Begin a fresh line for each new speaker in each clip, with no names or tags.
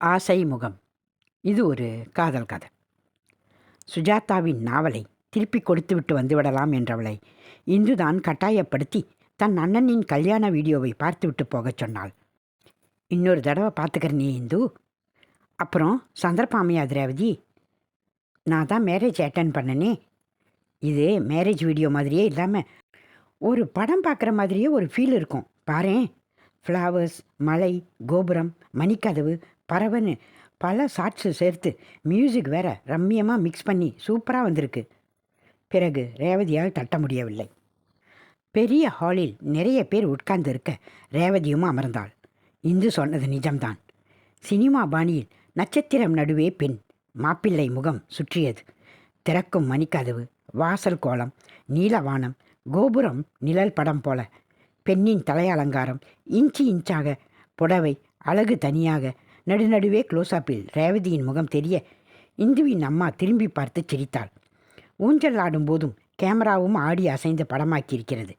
ஆசை முகம் இது ஒரு காதல் கதை. சுஜாதாவின் நாவலை திருப்பி கொடுத்துவிட்டு வந்துவிடலாம் என்றவளை இந்துதான் கட்டாயப்படுத்தி தன் அண்ணனின் கல்யாண வீடியோவை பார்த்துவிட்டு போகச் சொன்னாள். இன்னொரு தடவை பார்த்துக்கிறனே இந்து. அப்புறம் சந்திரபாமியா திரேவதி நான் தான் மேரேஜ் அட்டன் பண்ணனே. இது மேரேஜ் வீடியோ மாதிரியே இல்லாமல் ஒரு படம் பார்க்குற மாதிரியே ஒரு ஃபீல் இருக்கும். பாரேன். ஃப்ளவர்ஸ் மலை கோபுரம் மணிக்கதவு பறவைன்னு பல ஷார்ட்ஸு சேர்த்து மியூசிக் வேற ரம்மியமாக மிக்ஸ் பண்ணி சூப்பராக வந்திருக்கு. பிறகு ரேவதியால் தட்ட முடியவில்லை. பெரிய ஹாலில் நிறைய பேர் உட்கார்ந்து இருக்க ரேவதியும் அமர்ந்தாள். இந்து சொன்னது நிஜம்தான். சினிமா பாணியில் நட்சத்திரம் நடுவே பெண் மாப்பிள்ளை முகம் சுற்றியது. திறக்கும் மணிக்கதவு வாசல் கோலம் நீலவானம் கோபுரம் நிழல் படம் போல. பெண்ணின் தலையலங்காரம் இன்ச்சு இன்ச்சாக புடவை அழகு தனியாக நடுநடுவே க்ளோஸ்அப்பில் ரேவதியின் முகம் தெரிய இந்துவின் அம்மா திரும்பி பார்த்து சிரித்தாள். ஊஞ்சல் ஆடும்போதும் கேமராவும் ஆடி அசைந்து படமாக்கியிருக்கிறது.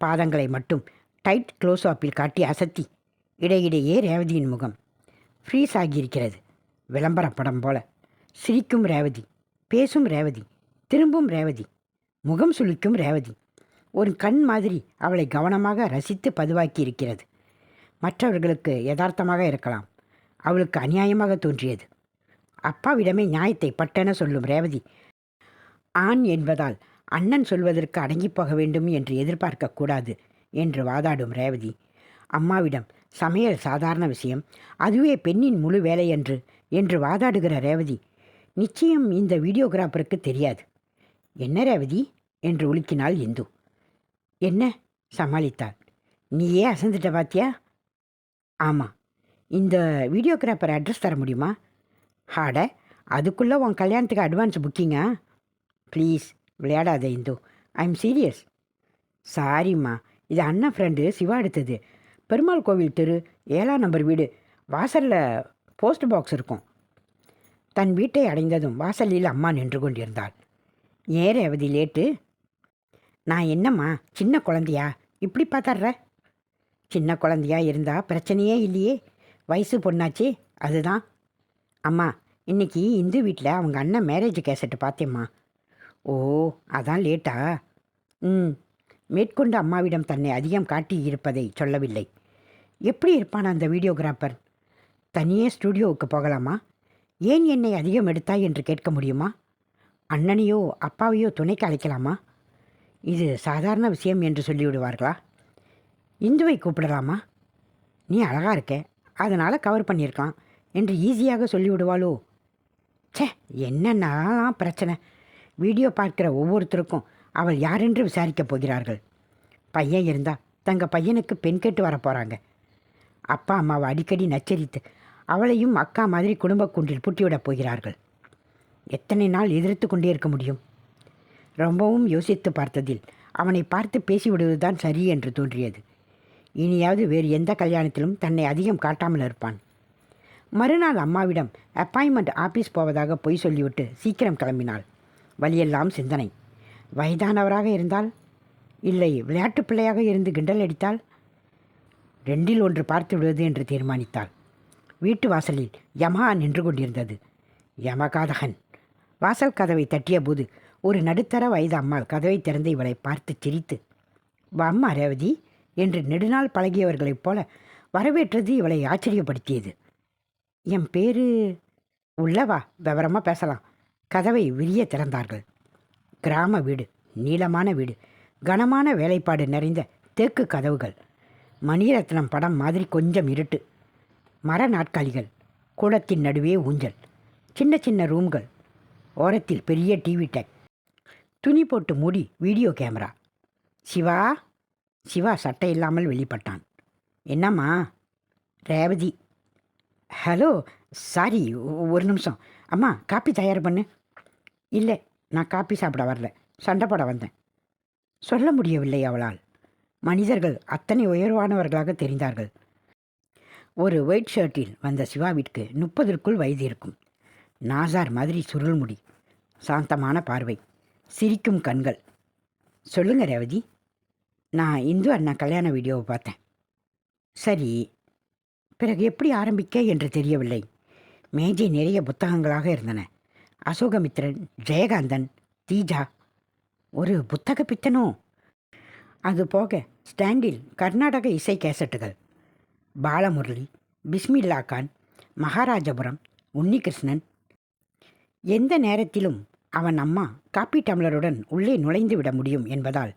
பாதங்களை மட்டும் டைட் க்ளோஸ்அப்பில் காட்டி அசத்தி இடையிடையே ரேவதியின் முகம் ஃப்ரீஸ் ஆகியிருக்கிறது. விளம்பர படம் போல. சிரிக்கும் ரேவதி பேசும் ரேவதி திரும்பும் ரேவதி முகம் சுளிக்கும் ரேவதி. ஒரு கண் மாதிரி அவளை கவனமாக ரசித்து பதிவாக்கி இருக்கிறது மற்றவர்களுக்கு யதார்த்தமாக இருக்கலாம். அவளுக்கு அநியாயமாக தோன்றியது. அப்பாவிடமே நியாயத்தை பட்டென சொல்லும் ரேவதி ஆண் என்பதால் அண்ணன் சொல்வதற்கு அடங்கிப் போக வேண்டும் என்று எதிர்பார்க்கக்கூடாது என்று வாதாடும் ரேவதி அம்மாவிடம் சமையல் சாதாரண விஷயம் அதுவே பெண்ணின் முழு வேலை என்று என்று வாதாடுகிற ரேவதி நிச்சயம் இந்த வீடியோகிராஃபருக்கு தெரியாது. என்ன ரேவதி? என்று உலுக்கினாள் இந்து. என்ன? சமாளித்தாள். நீயே அசந்துட்ட பாத்தியா? ஆமாம் இந்த வீடியோகிராஃபர் அட்ரஸ் தர முடியுமா? ஹாட அதுக்குள்ளே உன் கல்யாணத்துக்கு அட்வான்ஸ் புக்கிங்கா ப்ளீஸ் விளையாடாத இந்து. ஐ எம் சீரியஸ் சாரிம்மா இது அண்ணன் ஃப்ரெண்டு சிவா எடுத்தது. பெருமாள் கோவில் தெரு ஏழாம் நம்பர் வீடு. வாசலில் போஸ்ட் பாக்ஸ் இருக்கும். தன் வீட்டை அடைந்ததும் வாசலில் அம்மா நின்று கொண்டிருந்தாள். ஏற அவதி லேட்டு. நான் என்னம்மா சின்ன குழந்தையா? இப்படி பார்த்தர்ற சின்ன குழந்தையா இருந்தால் பிரச்சனையே இல்லையே. வயசு பொண்ணாச்சி? அதுதான். அம்மா இன்னைக்கு இந்து வீட்டில் அவங்க அண்ணன் மேரேஜ் கேசட்டு பார்த்தேம்மா. ஓ அதான் லேட்டா ம் மேற்கொண்டு அம்மாவிடம் தன்னை அதிகம் காட்டி இருப்பதை சொல்லவில்லை. எப்படி இருப்பான் அந்த வீடியோகிராஃபர் தனியே ஸ்டுடியோவுக்கு போகலாமா? ஏன் என்னை அதிகம் எடுத்தாய் என்று கேட்க முடியுமா? அண்ணனையோ அப்பாவையோ துணைக்கு அழைக்கலாமா? இது சாதாரண விஷயம் என்று சொல்லிவிடுவார்களா? இந்துவை கூப்பிடலாமா? நீ அழகாக இருக்க. அதனால் கவர் பண்ணியிருக்கான். என்று ஈஸியாக சொல்லிவிடுவாளோ? ச்சே என்னென்னலாம் பிரச்சனை. வீடியோ பார்க்கிற ஒவ்வொருத்தருக்கும் அவள் யாரென்று விசாரிக்கப் போகிறார்கள்? பையன் இருந்தா தங்க பையனுக்கு பெண் கேட்டு வர போகிறாங்க அப்பா அம்மாவை அடிக்கடி நச்சரித்து அவளையும் அக்கா மாதிரி குடும்ப குன்றில் புட்டிவிடப் போகிறார்கள். எத்தனை நாள் எதிர்த்து கொண்டே இருக்க முடியும்? ரொம்பவும் யோசித்து பார்த்ததில் அவனை பார்த்து பேசிவிடுவதுதான் சரி என்று தோன்றியது. இனியாவது வேறு எந்த கல்யாணத்திலும் தன்னை அதிகம் காட்டாமல் இருப்பான். மறுநாள் அம்மாவிடம் அப்பாயின்மெண்ட் ஆபீஸ் போவதாக பொய் சொல்லிவிட்டு சீக்கிரம் கிளம்பினாள். வழியெல்லாம் சிந்தனை. வயதானவராக இருந்தால்? இல்லை விளையாட்டு பிள்ளையாக இருந்து கிண்டல் அடித்தால்? ரெண்டில் ஒன்று பார்த்து விடுவது என்று தீர்மானித்தாள். வீட்டு வாசலில் யமா நின்று கொண்டிருந்தது. யமகாதகன். வாசல் கதவை தட்டியபோது ஒரு நடுத்தர வயது அம்மாள் கதவை திறந்து இவளை பார்த்து சிரித்து அம்மா ரேவதி என்று நெடுநாள் பழகியவர்களைப் போல வரவேற்றது இவளை ஆச்சரியப்படுத்தியது. என் பேரு? உள்ளவா. விவரமாக பேசலாம். கதவை விரிய திறந்தார்கள். கிராம வீடு. நீளமான வீடு. கனமான வேலைப்பாடு நிறைந்த தேக்கு கதவுகள். மணிரத்னம் படம் மாதிரி கொஞ்சம் இருட்டு. மர நாட்காலிகள் கூடத்தின் நடுவே ஊஞ்சல். சின்ன சின்ன ரூம்கள். ஓரத்தில் பெரிய டிவி டெக். துணி போட்டு மூடி வீடியோ கேமரா. சிவா? சிவா சட்டை இல்லாமல் வெளிப்பட்டான். என்னம்மா? ரேவதி. ஹலோ சாரி ஒரு நிமிஷம். அம்மா காப்பி தயார் பண்ணு. இல்லை நான் காப்பி சாப்பிட வரல. சண்டை போட வந்தேன். சொல்ல முடியவில்லை அவளால். மனிதர்கள் அத்தனை உயர்வானவர்களாக தெரிந்தார்கள். ஒரு ஒயிட் ஷர்ட்டில் வந்த சிவாவிற்கு முப்பதற்குள் வயது இருக்கும். நாசார் மாதிரி சுருள்முடி. சாந்தமான பார்வை. சிரிக்கும் கண்கள். சொல்லுங்க ரேவதி. நான் இந்து அண்ணா கல்யாண வீடியோவை பார்த்தேன். சரி பிறகு எப்படி ஆரம்பிக்க என்று தெரியவில்லை. மேஜை நிறைய புத்தகங்களாக இருந்தன. அசோகமித்திரன் ஜெயகாந்தன் தீஜா. ஒரு புத்தக பித்தனோ? அது போக ஸ்டாண்டில் கர்நாடக இசை கேசட்டுகள். பாலமுரளி பிஸ்மில்லா கான் மகாராஜபுரம் உன்னிகிருஷ்ணன். எந்த நேரத்திலும் அவன் அம்மா காப்பி டம்ளருடன் உள்ளே நுழைந்து விட முடியும் என்பதால்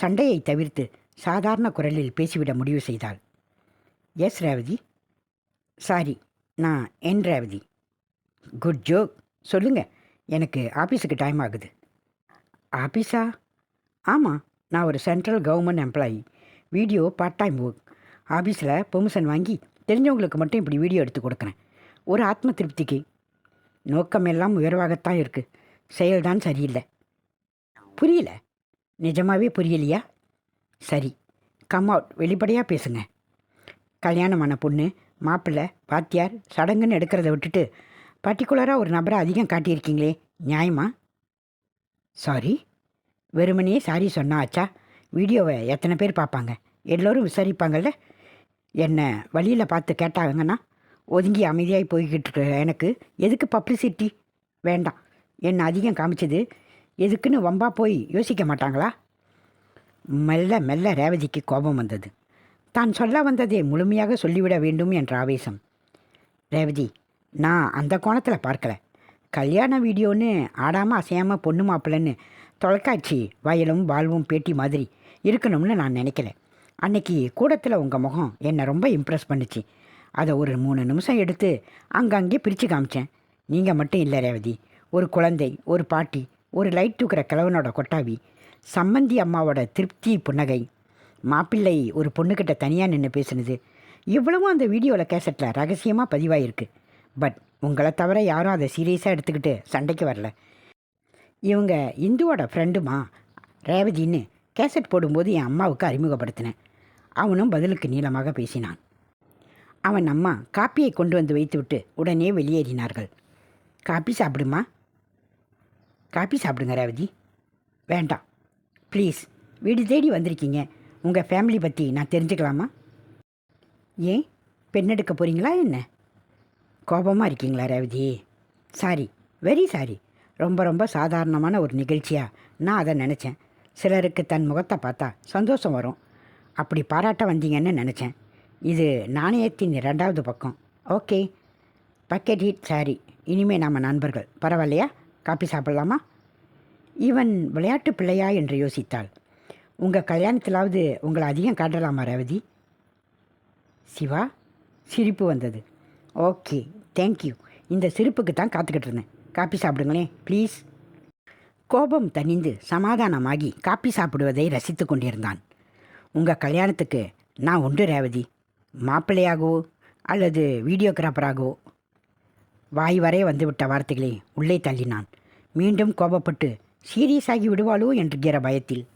சண்டையை தவிர்த்து சாதாரண குரலில் பேசிவிட முடிவு செய்தாள். எஸ் ரேவதி சாரி நான் என் ரேவதி குட் ஜோக் சொல்லுங்க. எனக்கு ஆஃபீஸுக்கு டைம் ஆகுது. ஆஃபீஸா ஆமாம் நான் ஒரு central government employee video part time work ஆஃபீஸில் பெர்மிஷன் வாங்கி தெரிஞ்சவங்களுக்கு மட்டும் இப்படி வீடியோ எடுத்து கொடுக்குறேன். ஒரு ஆத்ம திருப்திக்கு. நோக்கம் எல்லாம் உயர்வாகத்தான் இருக்குது செயல்தான் சரியில்லை. புரியல. நிஜமாவே புரியலையா? சரி கம் அவுட் வெளிப்படையாக பேசுங்க. கல்யாணமான பொண்ணு மாப்பிள்ளை பாத்தியார் சடங்குன்னு எடுக்கிறத விட்டுட்டு பர்டிகுலராக ஒரு நபரை அதிகம் காட்டியிருக்கீங்களே நியாயமா? சாரி வெறுமனே சாரி சொன்னா ஆச்சா? வீடியோவை எத்தனை பேர் பார்ப்பாங்க? எல்லோரும் விசாரிப்பாங்கல்ல? என்னை வழியில் பார்த்து கேட்டாங்கன்னா ஒதுங்கி அமைதியாகி போய்கிட்டு இருக்க எனக்கு. எதுக்கு பப்ளிசிட்டி வேண்டாம். என்னை அதிகம் காமிச்சது எதுக்குன்னு வம்பா போய் யோசிக்க மாட்டாங்களா? மெல்ல மெல்ல ரேவதிக்கு கோபம் வந்தது. தான் சொல்ல வந்ததை முழுமையாக சொல்லிவிட வேண்டும் என்ற ஆவேசம். ரேவதி நான் அந்த கோணத்தில் பார்க்கல. கல்யாண வீடியோன்னு ஆடாமல் அசையாமல் பொண்ணு மாப்பிள்ளைன்னு தொலைக்காட்சி வயலும் வாழ்வும் பேட்டி மாதிரி இருக்கணும்னு நான் நினைக்கல. அன்னைக்கு கூடத்தில் உங்கள் முகம் என்னை ரொம்ப இம்ப்ரெஸ் பண்ணுச்சு. அதை ஒரு மூணு நிமிஷம் எடுத்து அங்கங்கே பிரித்து காமிச்சேன். நீங்கள் மட்டும் இல்லை ரேவதி. ஒரு குழந்தை ஒரு பாட்டி ஒரு லைட் தூக்குற கிழவனோட கொட்டாவி சம்மந்தி அம்மாவோட திருப்தி புன்னகை. மாப்பிள்ளை ஒரு பொண்ணுக்கிட்ட தனியாக நின்று பேசுனது. இவ்வளவும் அந்த வீடியோவில் கேசட்டில் ரகசியமாக பதிவாயிருக்கு. பட் உங்களை தவிர யாரும் அதை சீரியஸாக எடுத்துக்கிட்டு சண்டைக்கு வரல. இவங்க இந்துவோட ஃப்ரெண்டுமா ரேவதின்னு கேசட் போடும்போது என் அம்மாவுக்கு அறிமுகப்படுத்தினேன். அவனும் பதிலுக்கு நீளமாக பேசினான். அவன் அம்மா காப்பியை கொண்டு வந்து வைத்துவிட்டு உடனே வெளியேறினார்கள். காப்பி சாப்பிடுமா? காப்பி சாப்பிடுங்க ரேவதி. வேண்டாம். ப்ளீஸ் வீடு தேடி வந்திருக்கீங்க. உங்கள் ஃபேமிலி பற்றி நான் தெரிஞ்சுக்கலாமா? ஏன்? பெண்ணெடுக்க போகிறீங்களா என்ன? கோபமாக இருக்கீங்களா ரேவதி? சாரி வெரி சாரி ரொம்ப ரொம்ப சாதாரணமான ஒரு நிகழ்ச்சியாக நான் அதை நினச்சேன். சிலருக்கு தன் முகத்தை பார்த்தா சந்தோஷம் வரும். அப்படி பாராட்ட வந்தீங்கன்னு நினச்சேன். இது நாணயத்தின் ரெண்டாவது பக்கம். ஓகே பக்கெட் ஹீட் சாரி இனிமேல் நாம் நண்பர்கள். பரவாயில்லையா? காப்பி சாப்பிட்லாமா? இவன் விளையாட்டு பிள்ளையா என்று யோசித்தாள். உங்கள் கல்யாணத்திலாவது உங்களை அதிகம் காட்டலாமா ரேவதி? சிவா? சிரிப்பு வந்தது. ஓகே தேங்க்யூ இந்த சிரிப்புக்கு தான் காத்துக்கிட்டு இருந்தேன். காப்பி சாப்பிடுங்களேன் ப்ளீஸ். கோபம் தணிந்து சமாதானமாகி காப்பி சாப்பிடுவதை ரசித்து கொண்டிருந்தான். உங்கள் கல்யாணத்துக்கு நான் உண்டு ரேவதி. மாப்பிள்ளையாகவோ அல்லது வீடியோகிராஃபராகவோ? வாய் வரை வந்துவிட்ட வார்த்தைகளை உள்ளே தள்ளினான். மீண்டும் கோபப்பட்டு சீரியஸாகி விடுவாளோ? என்கிற பயத்தில்